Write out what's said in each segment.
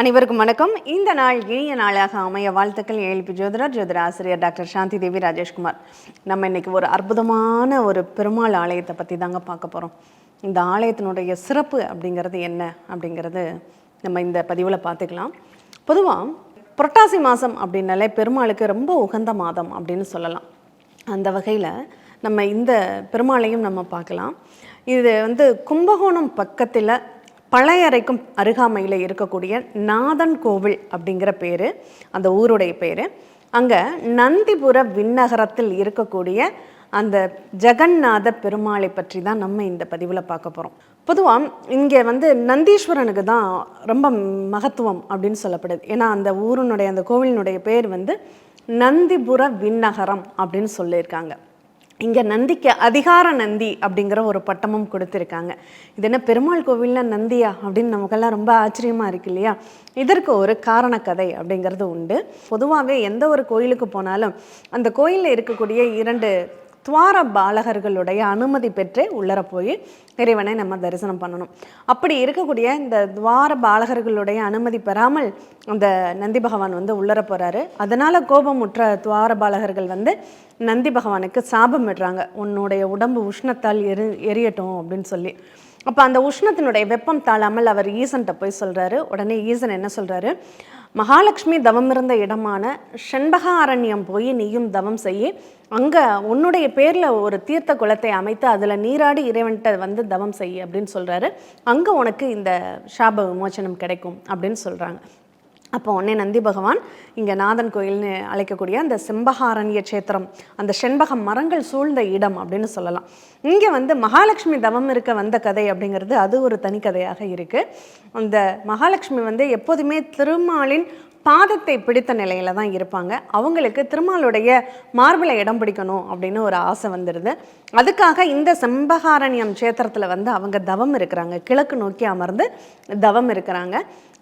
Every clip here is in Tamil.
அனைவருக்கும் வணக்கம். இந்த நாள் இனிய நாளாக அமைய வாழ்த்துக்கள் ஏழ்பி ஜோதிடர் ஜோதிட ஆசிரியர் டாக்டர் சாந்தி தேவி ராஜேஷ்குமார் நம்ம இன்னைக்கு ஒரு அற்புதமான ஒரு பெருமாள் ஆலயத்தை பற்றி தாங்க பார்க்க போகிறோம் இந்த ஆலயத்தினுடைய சிறப்பு அப்படிங்கிறது என்ன அப்படிங்கிறது நம்ம இந்த பதிவில் பார்த்துக்கலாம். பொதுவாக புரட்டாசி மாதம் அப்படின்னாலே பெருமாளுக்கு ரொம்ப உகந்த மாதம் அப்படின்னு சொல்லலாம். அந்த வகையில் நம்ம இந்த பெருமாளையும் நம்ம பார்க்கலாம். இது வந்து கும்பகோணம் பக்கத்தில் பழையறைக்கும் அருகாமையில் இருக்கக்கூடிய நாதன் கோவில் அப்படிங்கிற பேர் அந்த ஊருடைய பேர். அங்கே நந்திபுர விண்ணகரத்தில் இருக்கக்கூடிய அந்த ஜெகநாத பெருமாளை பற்றி தான் நம்ம இந்த பதிவில் பார்க்க போகிறோம் பொதுவாக இங்கே வந்து நந்தீஸ்வரனுக்கு தான் ரொம்ப மகத்துவம் அப்படின்னு சொல்லப்படுது. ஏன்னா அந்த ஊரினுடைய அந்த கோவிலினுடைய பேர் வந்து நந்திபுர விண்ணகரம் அப்படின்னு சொல்லியிருக்காங்க. இங்கே நந்திக்கு அதிகார நந்தி அப்படிங்கிற ஒரு பட்டமும் கொடுத்துருக்காங்க. இது என்ன பெருமாள் கோவிலில் நந்தியா அப்படின்னு நமக்கெல்லாம் ரொம்ப ஆச்சரியமாக இருக்கு இல்லையா? இதற்கு ஒரு காரண கதை அப்படிங்கிறது உண்டு. பொதுவாகவே எந்த ஒரு கோயிலுக்கு போனாலும் அந்த கோயிலில் இருக்கக்கூடிய இரண்டு துவார பாலகர்களுடைய அனுமதி பெற்றே உள்ளர போய் இறைவனை நம்ம தரிசனம் பண்ணணும். அப்படி இருக்கக்கூடிய இந்த துவார பாலகர்களுடைய அனுமதி பெறாமல் அந்த நந்தி பகவான் வந்து உள்ளர போகிறாரு அதனால் கோபமுற்ற துவார பாலகர்கள் வந்து நந்தி பகவானுக்கு சாபம் விடுறாங்க. உன்னுடைய உடம்பு உஷ்ணத்தால் எரி எரியட்டும் அப்படின்னு சொல்லி. அப்போ அந்த உஷ்ணத்தினுடைய வெப்பம் தாழாமல் அவர் ஈசன்கிட்ட போய் சொல்கிறாரு உடனே ஈசன் என்ன சொல்கிறாரு மகாலட்சுமி தவம் இருந்த இடமான செண்பகாரண்யம் போய் நீயும் தவம் செய்ய. அங்கே உன்னுடைய பேரில் ஒரு தீர்த்த குளத்தை அமைத்து அதில் நீராடி இறைவன்கிட்ட வந்து தவம் செய்ய அப்படின்னு சொல்கிறாரு அங்கே உனக்கு இந்த சாப விமோச்சனம் கிடைக்கும் அப்படின்னு சொல்கிறாங்க அப்போ உடனே நந்தி பகவான் இங்கே நாதன் கோயில்னு அழைக்கக்கூடிய அந்த செம்பகாரண்ய சேத்திரம் அந்த செண்பக மரங்கள் சூழ்ந்த இடம் அப்படின்னு சொல்லலாம். இங்கே வந்து மகாலட்சுமி தவம் இருக்க வந்த கதை அப்படிங்கிறது அது ஒரு தனி கதையாக இருக்குது அந்த மகாலட்சுமி வந்து எப்போதுமே திருமாலின் பாதத்தை பிடித்த நிலையில தான் இருப்பாங்க. அவங்களுக்கு திருமாலுடைய மார்பிளை இடம் பிடிக்கணும் அப்படின்னு ஒரு ஆசை வந்துடுது அதுக்காக இந்த செம்பகாரண்யம் சேத்திரத்தில் வந்து அவங்க தவம் இருக்கிறாங்க. கிழக்கு நோக்கி அமர்ந்து தவம் இருக்கிறாங்க.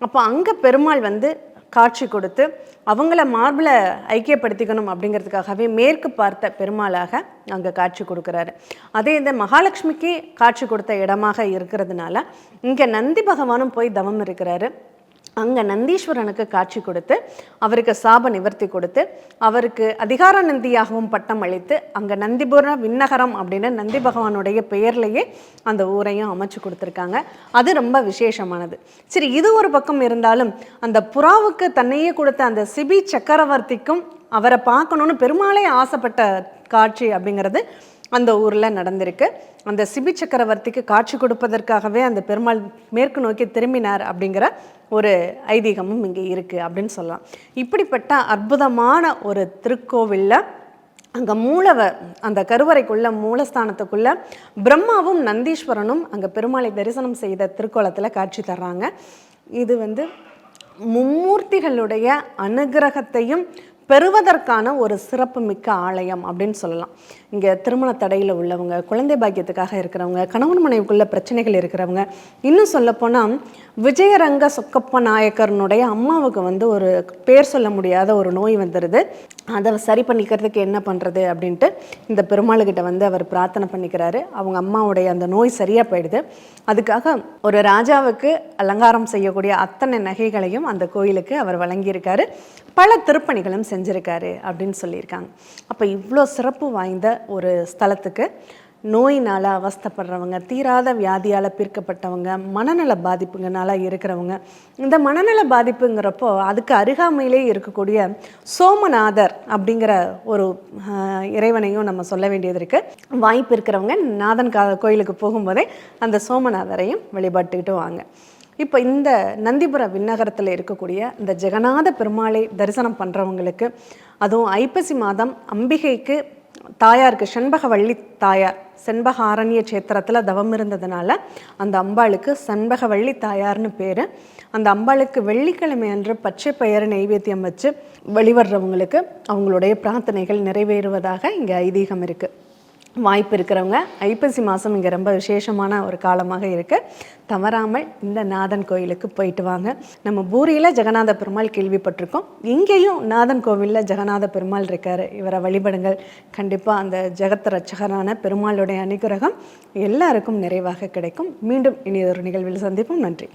அப்போ அங்கே பெருமாள் வந்து காட்சி கொடுத்து அவங்கள மார்பில் ஐக்கியப்படுத்திக்கணும் அப்படிங்கிறதுக்காகவே மேற்கு பார்த்த பெருமாளாக அங்கே காட்சி கொடுக்குறாரு. அதே இந்த மகாலட்சுமிக்கு காட்சி கொடுத்த இடமாக இருக்கிறதுனால இங்கே நந்தி பகவானும் போய் தவம் இருக்கிறாரு. அங்கே நந்தீஸ்வரனுக்கு காட்சி கொடுத்து அவருக்கு சாப நிவர்த்தி கொடுத்து அவருக்கு அதிகார நந்தியாகவும் பட்டம் அளித்து அங்கே நந்திபுர விண்ணகரம் அப்படின்னு நந்தி பகவானுடைய பெயர்லேயே அந்த ஊரையும் அமைச்சு கொடுத்துருக்காங்க. அது ரொம்ப விசேஷமானது. சரி இது ஒரு பக்கம் இருந்தாலும் அந்த புறாவுக்கு தன்னையே கொடுத்த அந்த சிபி சக்கரவர்த்திக்கும் அவரை பார்க்கணுன்னு பெருமாளே ஆசைப்பட்ட காட்சி அப்படிங்கிறது அந்த ஊரில் நடந்திருக்கு. அந்த சிபி சக்கரவர்த்திக்கு காட்சி கொடுப்பதற்காகவே அந்த பெருமாள் மேற்கு நோக்கி திரும்பினார் அப்படிங்கிற ஒரு ஐதீகமும் இங்கே இருக்குது அப்படின்னு சொல்லலாம். இப்படிப்பட்ட அற்புதமான ஒரு திருக்கோவிலில் அங்கே மூலவ அந்த கருவறைக்குள்ள மூலஸ்தானத்துக்குள்ள பிரம்மாவும் நந்தீஸ்வரனும் அங்கே பெருமாளை தரிசனம் செய்த திருக்கோலத்தில் காட்சி தர்றாங்க. இது வந்து மும்மூர்த்திகளுடைய அனுகிரகத்தையும் பெறுவதற்கான ஒரு சிறப்புமிக்க ஆலயம் அப்படின்னு சொல்லலாம். இங்கே திருமண தடையில் உள்ளவங்க குழந்தை பாக்கியத்துக்காக இருக்கிறவங்க கணவன் மனைவிக்குள்ள பிரச்சனைகள் இருக்கிறவங்க இன்னும் சொல்லப்போனால் விஜயரங்க சொக்கப்ப நாயக்கரனுடைய அம்மாவுக்கு வந்து ஒரு பேர் சொல்ல முடியாத ஒரு நோய் வந்துடுது அதை சரி பண்ணிக்கிறதுக்கு என்ன பண்ணுறது அப்படின்ட்டு இந்த பெருமாளுக்கிட்ட வந்து அவர் பிரார்த்தனை பண்ணிக்கிறாரு. அவங்க அம்மாவுடைய அந்த நோய் சரியாக போயிடுது. அதுக்காக ஒரு ராஜாவுக்கு அலங்காரம் செய்யக்கூடிய அத்தனை நகைகளையும் அந்த கோயிலுக்கு அவர் வழங்கியிருக்காரு. பல திருப்பணிகளும் செஞ்சுருக்காரு அப்படின்னு சொல்லியிருக்காங்க. அப்போ இவ்வளோ சிறப்பு வாய்ந்த ஒரு ஸ்தலத்துக்கு நோயினால் அவஸ்தைப்படுறவங்க தீராத வியாதியால் பிற்கப்பட்டவங்க மனநல பாதிப்புங்கனால இருக்கிறவங்க. இந்த மனநல பாதிப்புங்கிறப்போ அதுக்கு அருகாமையிலே இருக்கக்கூடிய சோமநாதர் அப்படிங்கிற ஒரு இறைவனையும் நம்ம சொல்ல வேண்டியது இருக்குது வாய்ப்பு இருக்கிறவங்க நாதன் கா கோயிலுக்கு போகும்போதே அந்த சோமநாதரையும் வழிபட்டுக்கிட்டு வாங்க. இப்போ இந்த நந்திபுர விண்ணகரத்தில் இருக்கக்கூடிய இந்த ஜெகநாத பெருமாளை தரிசனம் பண்ணுறவங்களுக்கு அதுவும் ஐப்பசி மாதம் அம்பிகைக்கு தாயாருக்கு செண்பகவள்ளி தாயார் செண்பக ஆரண்ய தவம் இருந்ததுனால அந்த அம்பாளுக்கு செண்பகவள்ளி தாயார்னு பேர். அந்த அம்பாளுக்கு வெள்ளிக்கிழமை அன்று பச்சை பெயர் நைவேத்தியம் வச்சு வெளிவர்றவங்களுக்கு அவங்களுடைய பிரார்த்தனைகள் நிறைவேறுவதாக இங்கே ஐதீகம் இருக்குது வாய்ப்பு இருக்கிறவங்க ஐப்பசி மாதம் இங்கே ரொம்ப விசேஷமான ஒரு காலமாக இருக்குது தவறாமல் இந்த நாதன் கோயிலுக்கு போயிட்டு வாங்க. நம்ம பூரியில் ஜெகநாத பெருமாள் கேள்விப்பட்டிருக்கோம். இங்கேயும் நாதன் கோவிலில் ஜெகநாத பெருமாள் இருக்கார். இவரை வழிபடுங்கள். கண்டிப்பாக அந்த ஜெகத் ரட்சகரான பெருமாளுடைய அனுகிரகம் எல்லாருக்கும் நிறைவாக கிடைக்கும். மீண்டும் இனி ஒரு நிகழ்வில் சந்திப்போம். நன்றி.